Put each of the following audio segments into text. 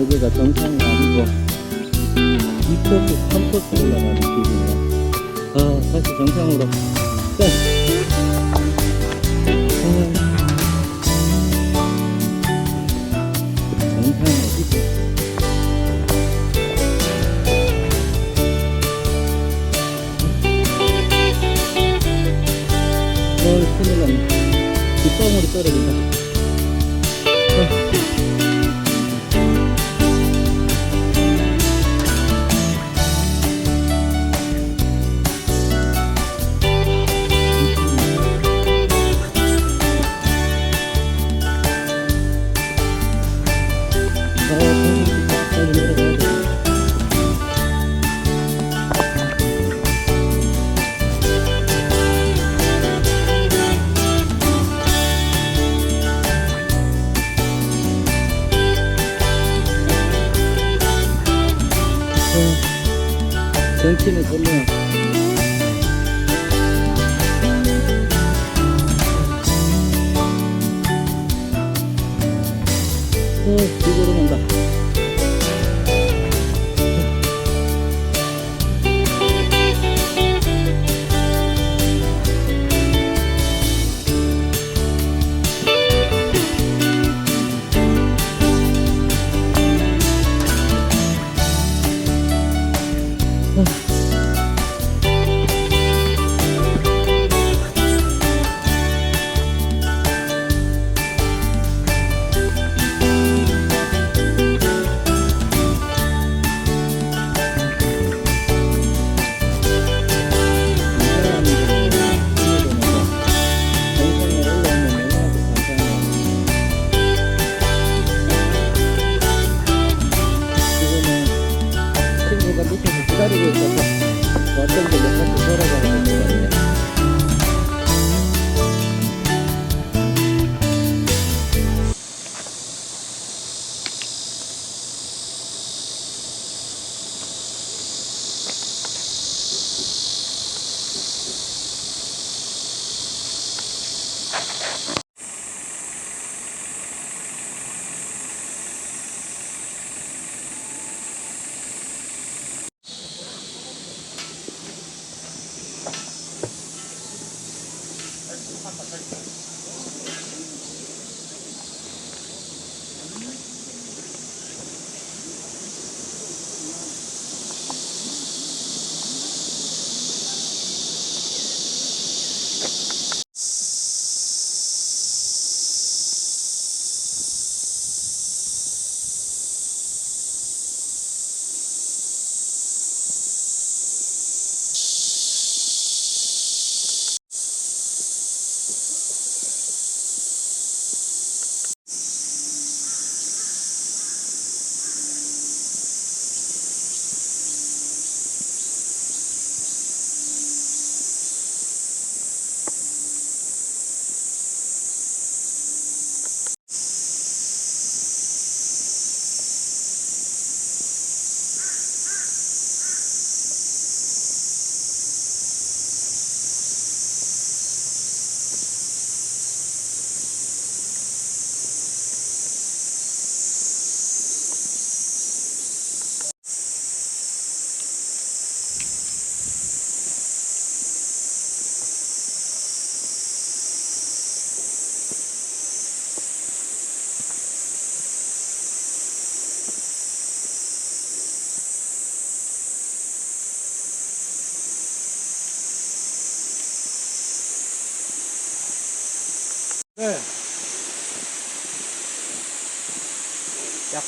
여기가 정상이 아니고 2코스, 3코스 올라가는 길이네요. 아, 다시 정상으로. 어, 큰일 났네. 뒷방울이 떨어진다.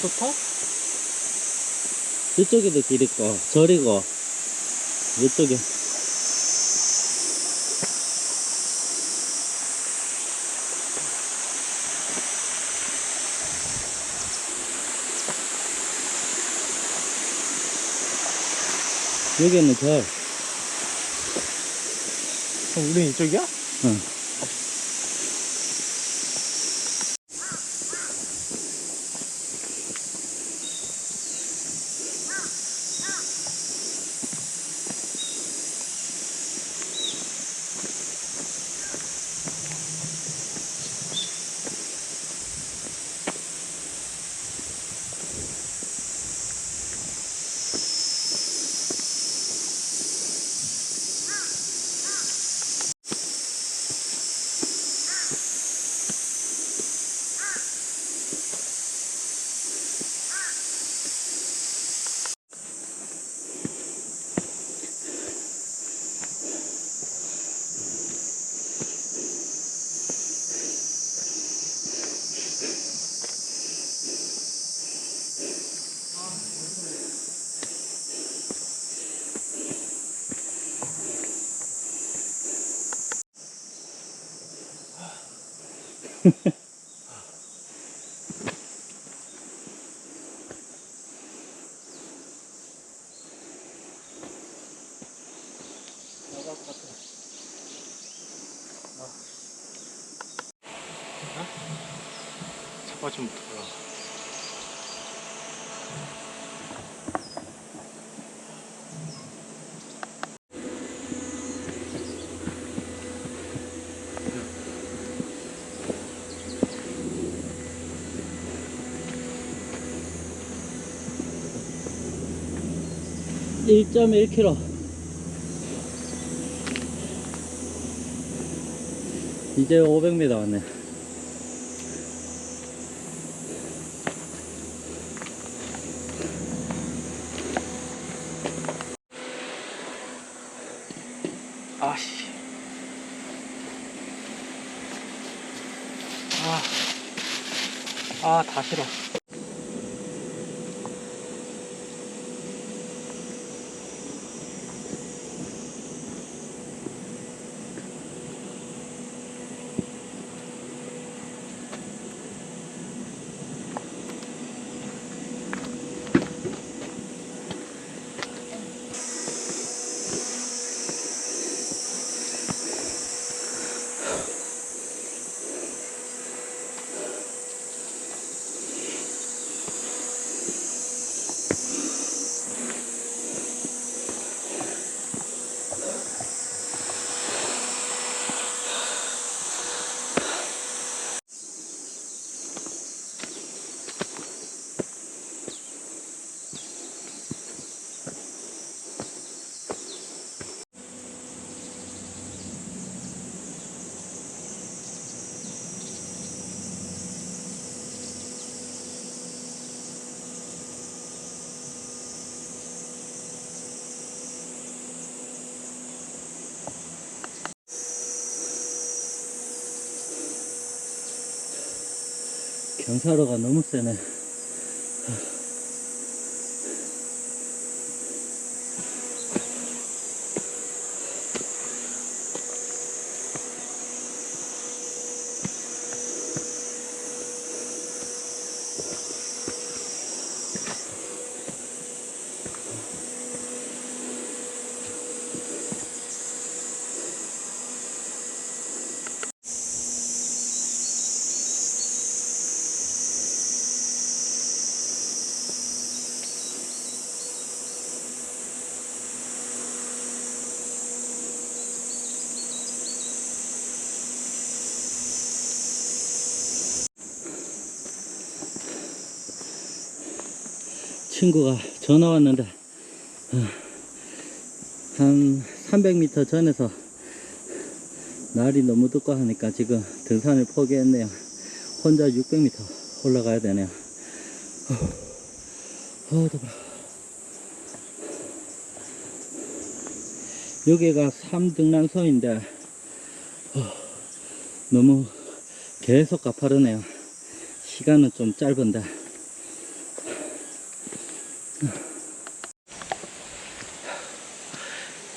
약부터? 이쪽에도 길 있고, 저리고, 이쪽에. 여기는 절. 그럼 우린 이쪽이야? 응. 잡아주 1.1km. 이제 500m 왔네. 아씨. 아. 아, 다 싫어. 경사로가 너무 세네. 친구가 전화 왔는데 어, 한 300m 전에서 날이 너무 덥고 하니까 지금 등산을 포기했네요. 혼자 600m 올라가야 되네요. 어, 어 더워. 여기가 삼등란섬인데 어, 너무 계속 가파르네요. 시간은 좀 짧은데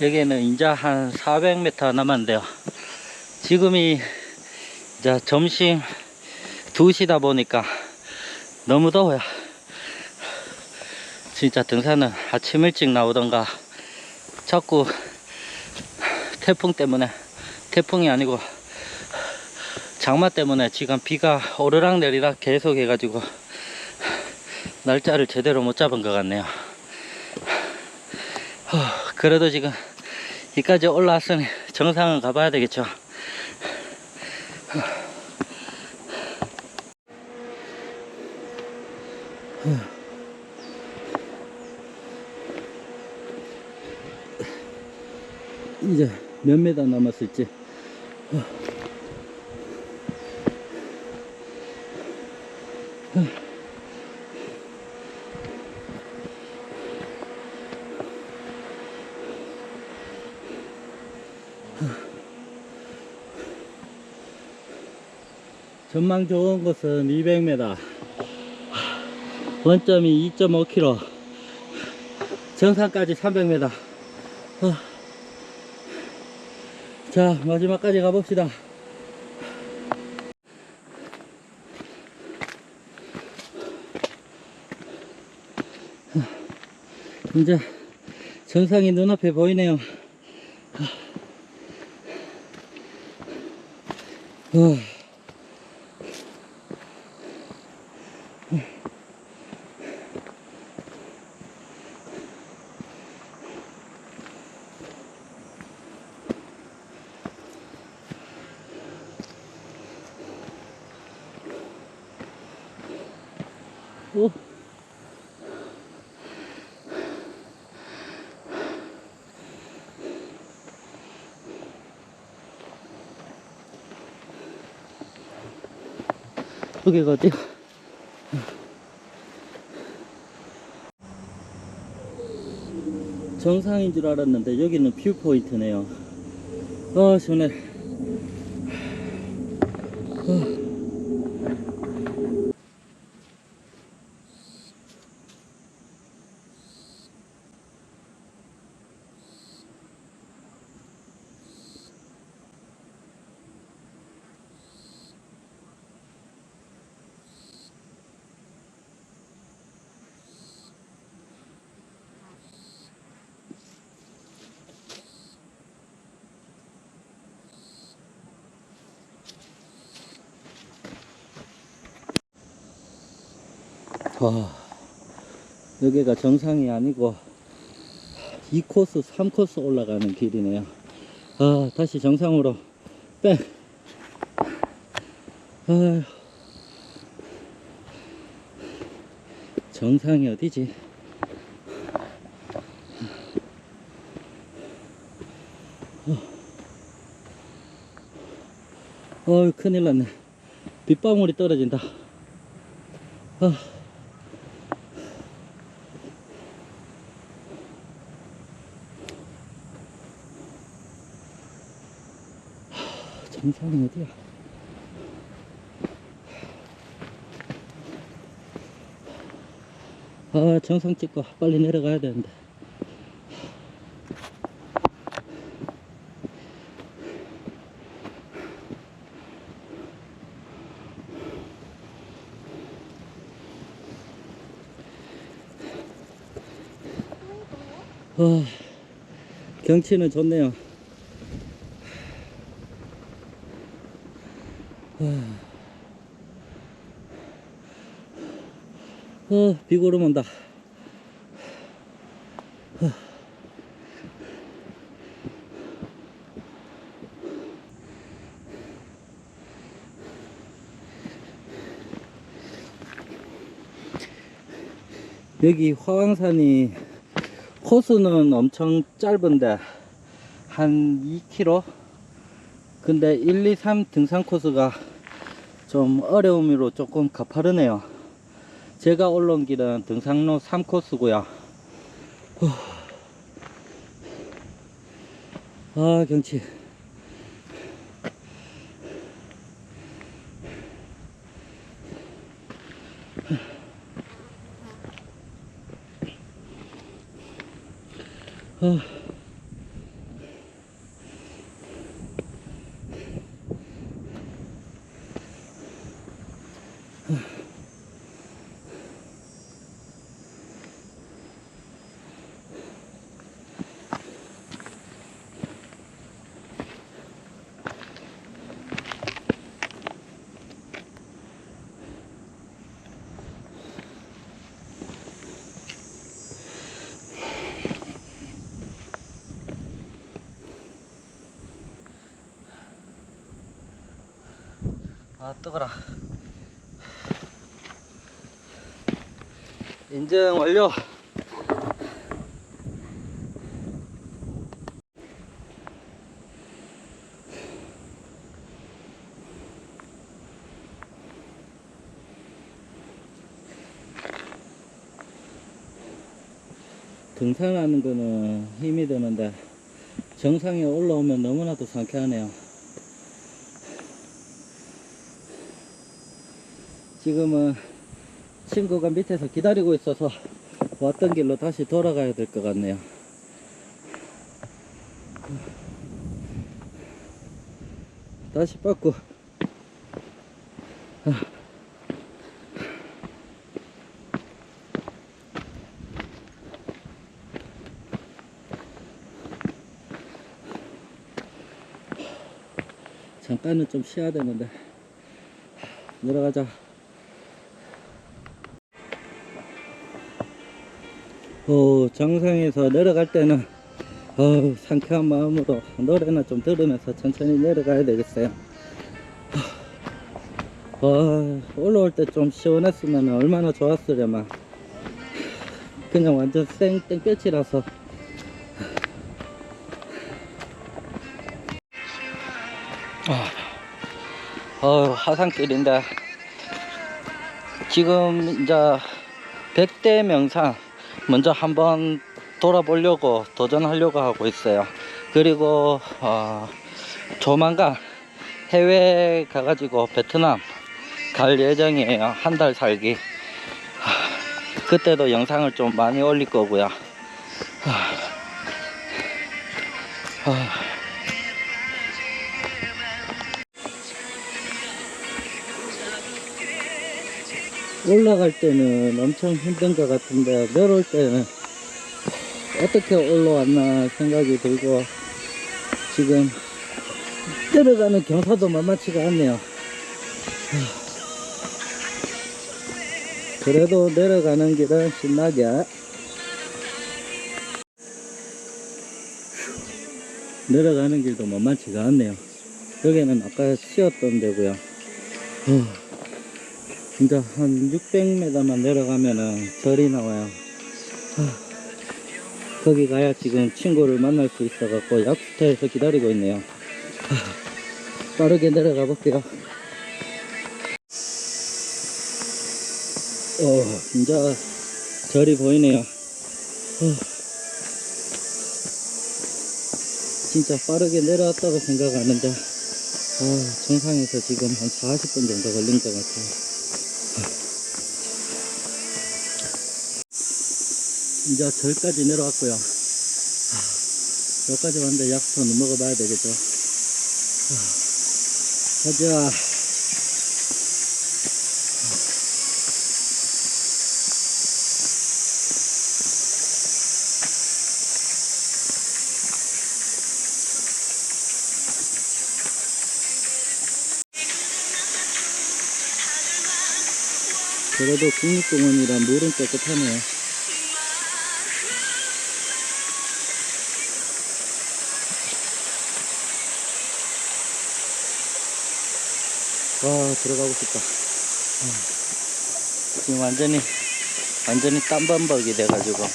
여기는 이제 한 400m 남았는데요. 지금이 이제 점심 2시다 보니까 너무 더워요. 진짜 등산은 아침 일찍 나오던가 자꾸 태풍 때문에 태풍이 아니고 장마 때문에 지금 비가 오르락 내리락 계속 해가지고 날짜를 제대로 못 잡은 것 같네요. 어, 그래도 지금 여기까지 올라왔으니 정상은 가봐야 되겠죠. 이제 몇 메다 남았을지. 전망 좋은 곳은 200m 원점이 2.5km 정상까지 300m 자 마지막까지 가봅시다. 이제 정상이 눈앞에 보이네요. 어. 어디야? 정상인 줄 알았는데 여기는 뷰 포인트네요. 아 시원해. 어. 와, 여기가 정상이 아니고 2코스, 3코스 올라가는 길이네요. 아, 다시 정상으로 백. 아휴. 정상이 어디지? 어, 어 큰일 났네. 빗방울이 떨어진다. 아. 정상이 어디야? 아, 정상 찍고 빨리 내려가야 되는데. 아, 경치는 좋네요. 어, 비구름 온다. 여기 화왕산이 코스는 엄청 짧은데 한 2km 근데 1, 2, 3 등산 코스가 좀 어려움으로 조금 가파르네요. 제가 올라온 길은 등산로 3코스고요. 아, 경치. 아. 아 뜨거라. 인증 완료. 등산하는 거는 힘이 드는데 정상에 올라오면 너무나도 상쾌하네요 지금은 친구가 밑에서 기다리고 있어서 왔던 길로 다시 돌아가야 될 것 같네요. 다시 뻗고. 잠깐은 좀 쉬어야 되는데. 내려가자. 어, 정상에서 내려갈 때는 어, 상쾌한 마음으로 노래나 좀 들으면서 천천히 내려가야 되겠어요. 와, 올라올 때 좀 시원했으면 얼마나 좋았으려만. 그냥 완전 생 땡볕이라서. 아, 어, 하산길인데. 지금 이제 100대 명산 먼저 한번 돌아보려고 도전하려고 하고 있어요. 그리고 어, 조만간 해외 가가지고 베트남 갈 예정이에요. 한 달 살기. 하, 그때도 영상을 좀 많이 올릴 거고요. 올라갈 때는 엄청 힘든 것 같은데 내려올 때는 어떻게 올라왔나 생각이 들고 지금 내려가는 경사도 만만치가 않네요 하. 그래도 내려가는 길은 신나게 내려가는 길도 만만치가 않네요 여기는 아까 쉬었던 데고요 어. 진짜 한 600m만 내려가면은 절이 나와요. 하, 거기 가야 지금 친구를 만날 수 있어 갖고 약수터에서 기다리고 있네요. 하, 빠르게 내려가 볼게요. 어, 진짜 절이 보이네요. 어, 진짜 빠르게 내려왔다고 생각하는데, 아, 정상에서 지금 한 40분 정도 걸린 것 같아요. 이제 절까지 내려왔고요. 하, 여기까지 왔는데 약수는 먹어봐야 되겠죠. 하, 가자. 그래도 국립공원이라 물은 깨끗하네요. 와 들어가고 싶다 음. 지금 완전히 완전히 땀범벅이 돼가지고 아,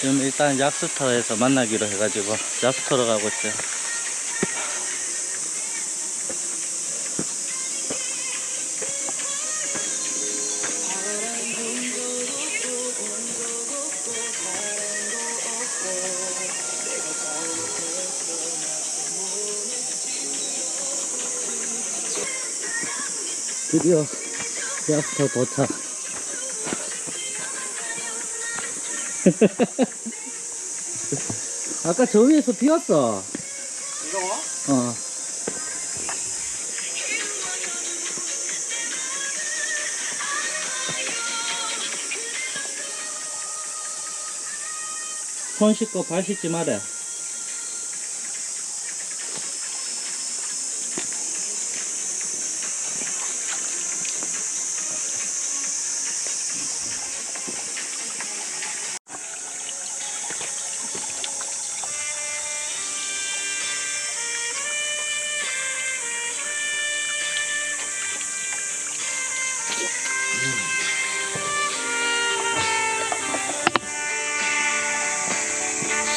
지금 일단 약수터에서 만나기로 해가지고 약수터로 가고 있어요 드디어 약수터 도착 아까 저 위에서 비 왔어 이거 와? 어. 손 씻고 발 씻지 말래.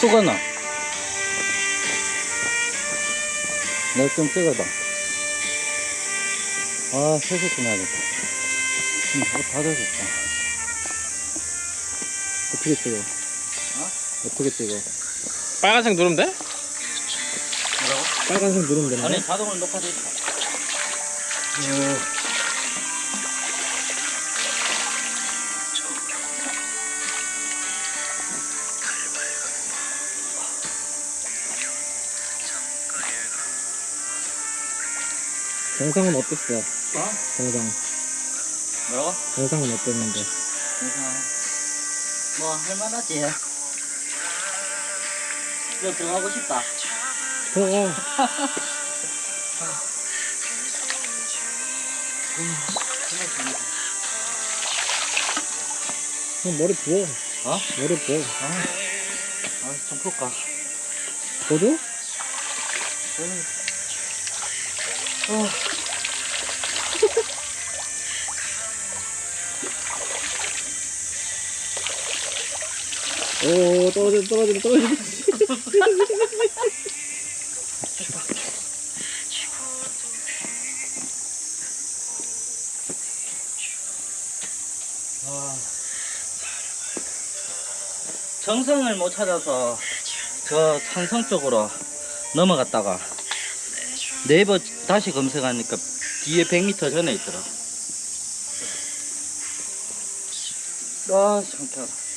수건아. 내가 좀 찍어봐. 아, 세수 좀 해야겠다. 응, 어, 다 젖었다. 어떻게 찍어? 어? 어떻게 찍어? 빨간색 누르면 돼? 뭐라고? 빨간색 누르면 되는 아니, 자동으로 녹화돼 있다. 영상은 어땠어? 어? 영상 뭐라고? 영상은 어땠는데? 뭐, 할만하지. 이거 들어가고 싶다. 어. 형 머리 부어. 어? 머리 부어. 아, 아, 좀 풀까? 너도? 어. 오 떨어져 떨어져 떨어져. 정성을 못 찾아서 저 산성 쪽으로 넘어갔다가 네이버 다시 검색하니까 뒤에 100m 전에 있더라. 아, 상쾌하다.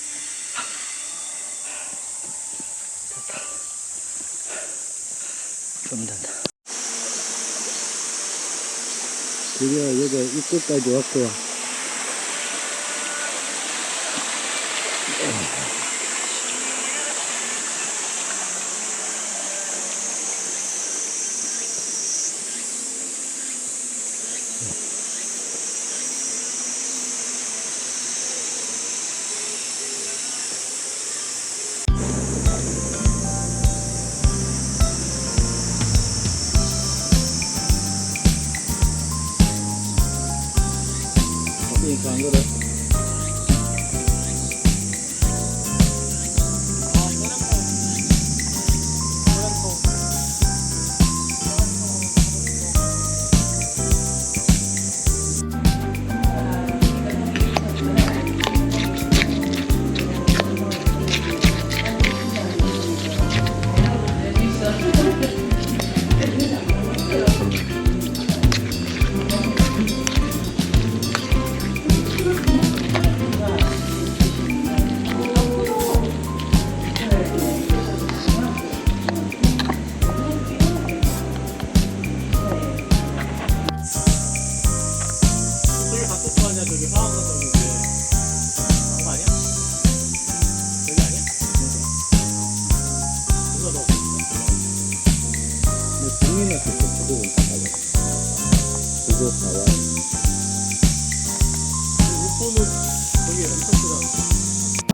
좀 된다. 드디어 여기 입구까지 왔고요.